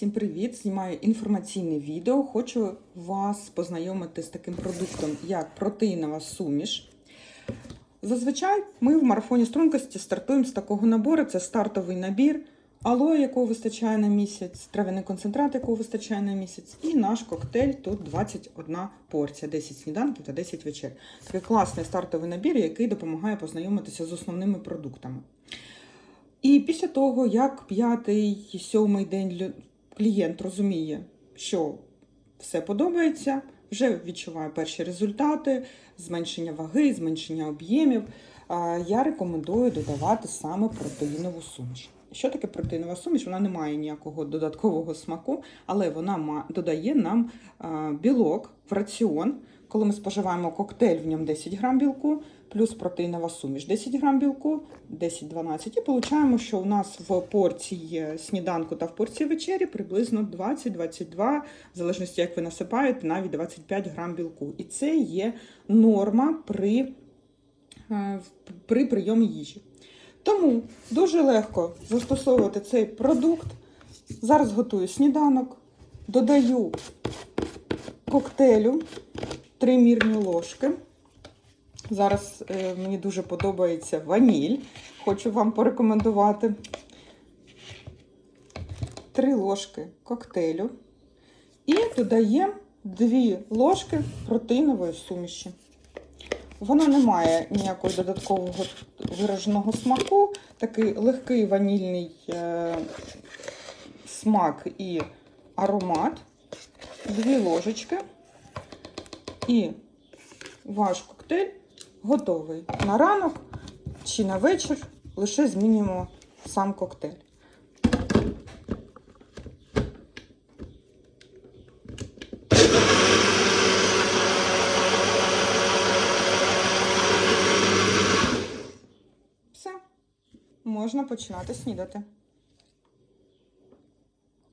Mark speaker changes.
Speaker 1: Всім привіт! Знімаю інформаційне відео. Хочу вас познайомити з таким продуктом, як протеїнова суміш. Зазвичай ми в марафоні стрункості стартуємо з такого набору: це стартовий набір, алоє, якого вистачає на місяць, трав'яний концентрат, якого вистачає на місяць, і наш коктейль тут 21 порція, 10 сніданків та 10 вечер. Такий класний стартовий набір, який допомагає познайомитися з основними продуктами. І після того, як п'ятий, сьомий день клієнт розуміє, що все подобається, вже відчуває перші результати, зменшення ваги, зменшення об'ємів, я рекомендую додавати саме протеїнову суміш. Що таке протеїнова суміш? Вона не має ніякого додаткового смаку, але вона додає нам білок в раціон. Коли ми споживаємо коктейль, в ньому 10 грам білку, плюс протеїнова суміш 10 грам білку, 10-12. І получаємо, що у нас в порції сніданку та в порції вечері приблизно 20-22, в залежності, як ви насипаєте, навіть 25 грам білку. І це є норма при, при прийомі їжі. Тому дуже легко застосовувати цей продукт. Зараз готую сніданок, додаю коктейлю 3 мірні ложки. Зараз е, мені дуже подобається ваніль. Хочу вам порекомендувати. 3 ложки коктейлю. І додаємо 2 ложки протеїнової суміші. Вона не має ніякого додаткового вираженого смаку. Такий легкий ванільний е, смак і аромат. 2 ложечки. І ваш коктейль готовий. На ранок чи на вечір лише змінюємо сам коктейль. Все, можна починати снідати.